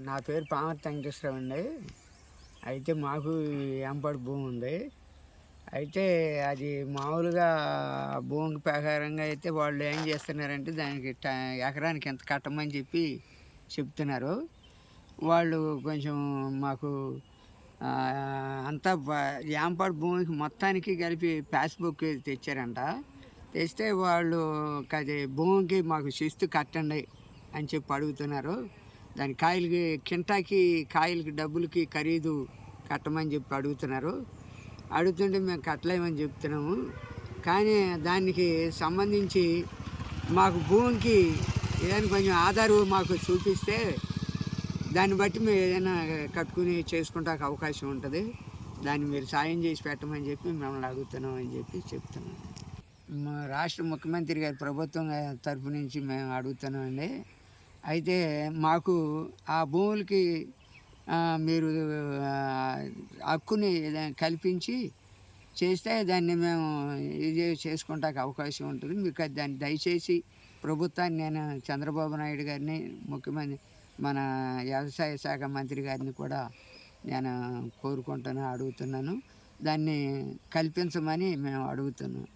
నా పేరు పామర్ వెంకటేశ్వరరావు అండి. అయితే మాకు ఎంపడి భూమి ఉంది. అయితే అది మామూలుగా భూమి ప్రకారంగా అయితే వాళ్ళు ఏం చేస్తున్నారంటే దానికి ట- ఎకరానికి ఎంత కట్టమని చెప్పి చెప్తున్నారు. వాళ్ళు కొంచెం మాకు అంతా యాంపాడు భూమికి మొత్తానికి కలిపి పాస్బుక్ తెచ్చారంట. తెస్తే వాళ్ళు అది భూమికి మాకు శిస్తు కట్టండి అని చెప్పి అడుగుతున్నారు. దాని కాయలకి కింటాకి కాయలకి డబ్బులకి ఖరీదు కట్టమని చెప్పి అడుగుతున్నారు. అడుగుతుంటే మేము కట్టలేమని చెప్తున్నాము. కానీ దానికి సంబంధించి మాకు భూమికి ఏదైనా కొంచెం ఆధారం మాకు చూపిస్తే దాన్ని బట్టి మేము ఏదైనా కట్టుకుని చేసుకుంటానికి అవకాశం ఉంటుంది. దాన్ని మీరు సాయం చేసి పెట్టమని చెప్పి మిమ్మల్ని అడుగుతున్నాం అని చెప్పి చెప్తున్నాం. మా రాష్ట్ర ముఖ్యమంత్రి గారి ప్రభుత్వం తరఫు నుంచి మేము అడుగుతున్నామండి. అయితే మాకు ఆ భూములకి మీరు హక్కుని కల్పించి చేస్తే దాన్ని మేము ఇది చేసుకుంటానికి అవకాశం ఉంటుంది. మీకు దాన్ని దయచేసి ప్రభుత్వాన్ని నేను చంద్రబాబు నాయుడు గారిని ముఖ్యమంత్రి మన వ్యవసాయ శాఖ మంత్రి గారిని కూడా నేను కోరుకుంటాను అడుగుతున్నాను. దాన్ని కల్పించమని మేము అడుగుతున్నాం.